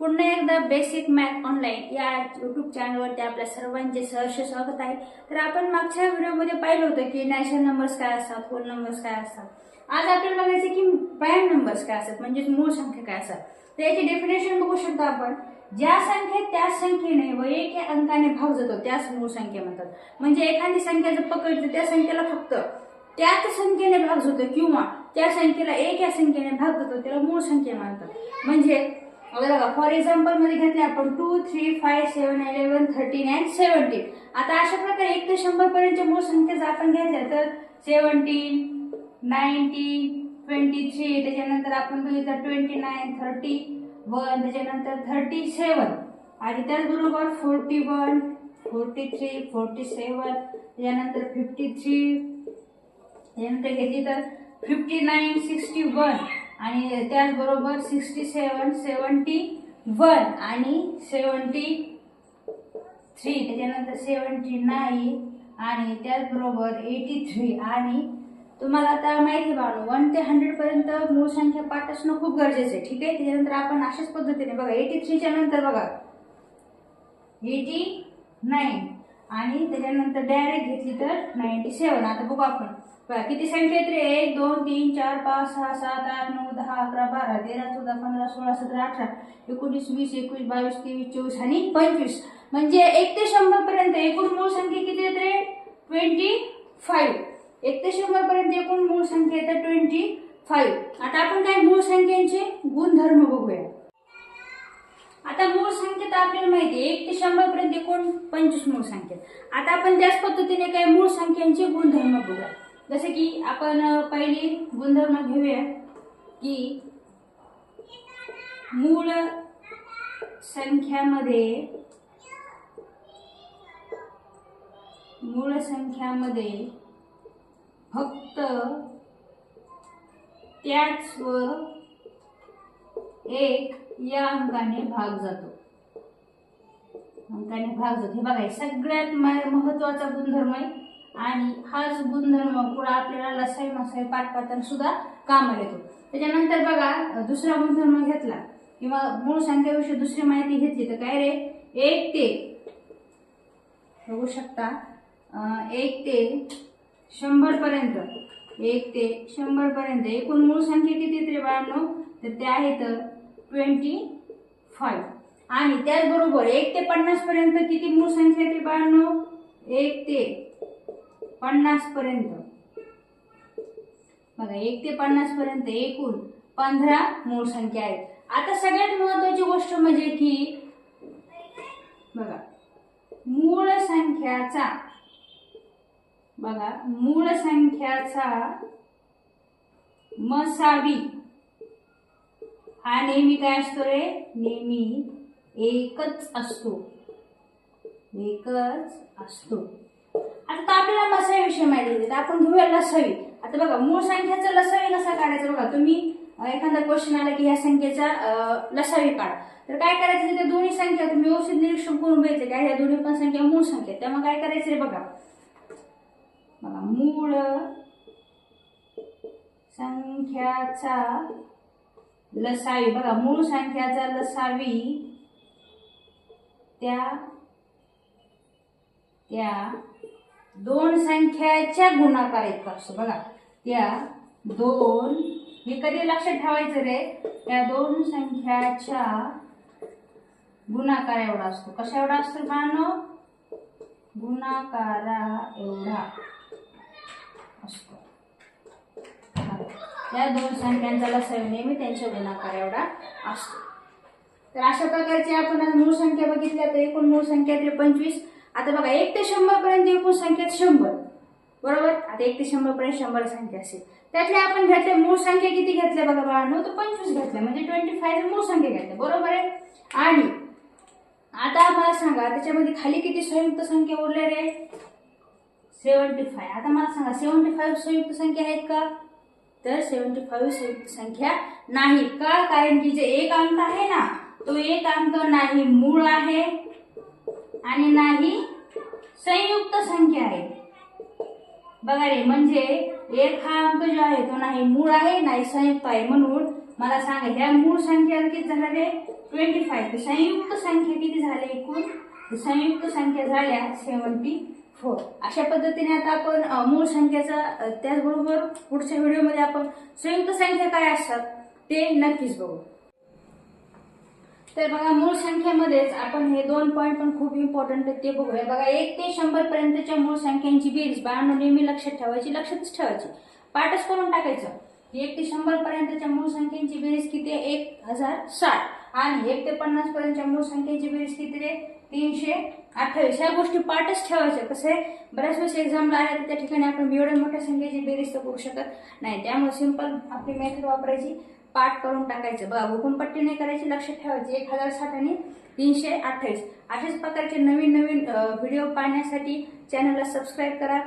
पुन्हा एकदा basic math online या युट्यूब चॅनलवरती आपल्या सर्वांचे सहर्ष स्वागत आहे. तर आपण मागच्या व्हिडिओमध्ये पाहिलं होतं की नॅशनल नंबर्स काय असतात होल नंबर्स काय असतात? आज आपल्याला बघायचं की प्राईम नंबर्स काय असतात म्हणजेच मूळ संख्या काय असतात? तर याची डेफिनेशन बघू शकतो आपण. ज्या संख्येत त्या संख्येने व एक या अंकाने भाव जातो त्याच मूळ संख्या म्हणतात. म्हणजे एखादी संख्या जर पकडली त्या संख्येला फक्त त्याच संख्येने भाग होतो किंवा त्या संख्येला एक या संख्येने भाग होतो त्याला मूळ संख्या म्हणतात. म्हणजे बघा फॉर एक्झाम्पलमध्ये घेतले आपण two three five seven eleven thirteen and seventeen आता अशा प्रकारे एक ते शंभर पर्यंतच्या मूळ संख्या जर आपण घ्यायच्या तर सेव्हन्टीन नाईन्टीन ट्वेंटी थ्री त्याच्यानंतर आपण बघितलं ट्वेंटी नाईन थर्टी वन त्याच्यानंतर थर्टी सेवन आणि त्याचबरोबर forty one forty three forty seven त्याच्यानंतर फिफ्टी थ्री त्याच्यानंतर घेतली तर फिफ्टी नाईन सिक्स्टी वन आणि त्याचबरोबर सिक्स्टी सेवन सेवन्टी वन आणि सेवन्टी थ्री त्याच्यानंतर सेवन्टी नाईन आणि त्याचबरोबर एटी थ्री आणि तुम्हाला आता माहिती आहे वन ते हंड्रेडपर्यंत मूळ संख्या पाठ असणं खूप गरजेचं आहे ठीक आहे? त्याच्यानंतर आपण अशाच पद्धतीने बघा एटी थ्रीच्या नंतर बघा. एटी नाईन आणि त्याच्यानंतर डायरेक्ट घेतली तर नाईन्टी सेवन आता बघू आपण. बघा किती संख्या आहेत रे एक दोन तीन चार पाच सहा सात आठ नऊ दहा अकरा बारा तेरा चौदा पंधरा सोळा सतरा अठरा एकोणीस वीस एकवीस बावीस तेवीस चोवीस आणि पंचवीस. म्हणजे एक ते शंभर पर्यंत एकूण मूळ संख्या किती येत रे? ट्वेंटी फाईव्ह एक ते शंभर पर्यंत एकूण मूळ संख्या येतात ट्वेंटी फाईव्ह आता आपण काय मूळ संख्यांचे गुणधर्म बघूया. आता मूळ संख्येत आपल्याला माहिती आहे. एक ते शंभर पर्यंत एकूण पंचवीस मूळ संख्या आता आपण त्याच पद्धतीने काय मूळ संख्यांचे गुणधर्म बघूया. जसे की आपण पहिली गुणधर्म घेऊया की मूळ संख्यामध्ये मूळ संख्यामध्ये फक्त त्याच व एक या अंकाने भाग जातो. अंकाने भाग जातो. हे बघाय सगळ्यात म- महत्त्वाचा गुणधर्म आहे. आणि हाच गुणधर्म पुढे आपल्याला लसाई मसाई पाठपातन सुद्धा कामाला येतो. त्याच्यानंतर बघा दुसरा गुणधर्म घेतला. किंवा मूळ संख्याविषयी दुसरी माहिती घेतली तर काय रे? एक ते. बघू शकता. एक ते शंभर पर्यंत. एक ते शंभर पर्यंत. एकूण मूळ संख्या किती आहेत बाळांनो? तर ते आहेत ट्वेंटी फाईव्ह आणि त्याचबरोबर एक ते पन्नास पर्यंत किती मूळ संख्या आहेत बाळांनो? एक ते पन्नास पर्यंत. बघा एक ते पन्नास पर्यंत एकूण पंधरा मूळ संख्या आहेत. आता सगळ्यात महत्वाची गोष्ट म्हणजे की बघा मूळ संख्याचा बघा मूळ संख्याचा मसावी. हा नेहमी काय असतो रे? नेहमी एकच असतो. एकच असतो. आता आपल्याला मसावीविषयी माहिती आहे तर आपण घेऊया लसावी. आता बघा मूळ संख्याचा लसावी कसा काढायचा बघा. तुम्ही एखादा क्वेश्चन आला की ह्या संख्येचा लसावी काढ. तर काय करायचं त्या दोन्ही संख्या तुम्ही व्यवस्थित निरीक्षण करून बघितले काय ह्या दोन्ही पण संख्या मूळ संख्या त्यामुळे काय करायचं रे बघा. बघा मूळ संख्याचा लसावी. बघा मूळ संख्याचा लसावी त्या त्या दोन संख्याच्या गुणाकार इतका असतो बघा. त्या दोन हे कधी लक्षात ठेवायचं रे? त्या दोन संख्याच्या गुणाकार एवढा असतो. कशा एवढा असतो मानो गुणाकारा एवढा असतो. या दोन संख्यांचा लसावी नेहमी त्यांच्या गुणाकार एवढा असतो. तर अशा प्रकारचे आपण आज मूळ संख्या बघितल्या तर एकूण मूळ संख्या ते पंचवीस आता बघा एक ते शंभर पर्यंत एकूण संख्या शंभर. बरोबर? आता एक ते शंभर पर्यंत शंभर संख्या असेल. त्यातल्या आपण घेतले मूळ संख्या किती घेतल्या बघा बाळांनो? तर पंचवीस घेतल्या म्हणजे ट्वेंटी फाय मूळ संख्या घेतल्या बरोबर आहे? आणि आता आम्हाला सांगा त्याच्यामध्ये खाली किती संयुक्त संख्या उरल्या रे सेवन्टी फाय आता मला सांगा सेवन्टी फाईव्ह संयुक्त संख्या आहेत का? तर सेवन्टी फाईव्ह संयुक्त संख्या नाही. का? कारण की जे एक अंक आहे ना तो एक अंक नाही मूळ आहे. आणि नाही संयुक्त संख्या आहे. बघा रे म्हणजे एक हा अंक जो आहे तो नाही मूळ आहे नाही संयुक्त आहे म्हणून मला सांगा ह्या मूळ संख्या किती झाल्या रे? ट्वेंटी फाय संयुक्त संख्या किती झाल्या एकूण? संयुक्त संख्या झाल्या सेवन्टी फोर अशा पद्धतीने आता आपण मूळ संख्याचा त्याचबरोबर पुढच्या व्हिडिओमध्ये आपण संयुक्त संख्या काय असतात ते नक्कीच बघू. तर बघा मूळ संख्येमध्येच आपण हे दोन पॉईंट पण खूप इम्पॉर्टंट आहेत ते बघूया. बघा एक ते शंभर पर्यंतच्या मूळ संख्यांची बेरीज बाळांनो नेहमी लक्षात ठेवायची लक्षातच ठेवायची. पाठच करून टाकायचं. एक ते शंभर पर्यंतच्या मूळ संख्यांची बेरीज किती एक हजार साठ. आणि एक ते पन्नास पर्यंतच्या मूळ संख्येची बेरीज किती रे? तीनशे अठ्ठावीस. ह्या गोष्टी पाठच ठेवायच्या. कसं? आहे बऱ्याच वेळेस एक्झामला आल्या तर त्या ठिकाणी आपण एवढ्या मोठ्या संख्येची बेरीज तर करू शकत नाही. त्यामुळे सिंपल आपली मेथड वापरायची. पाठ करून टाकायचं. बघा हुकुमपट्टी नाही करायची लक्षात ठेवायची. एक हजार साठ आणि तीनशे अठ्ठावीस. अशाच प्रकारचे नवीन नवीन व्हिडिओ पाहण्यासाठी चॅनलला सबस्क्राईब करा.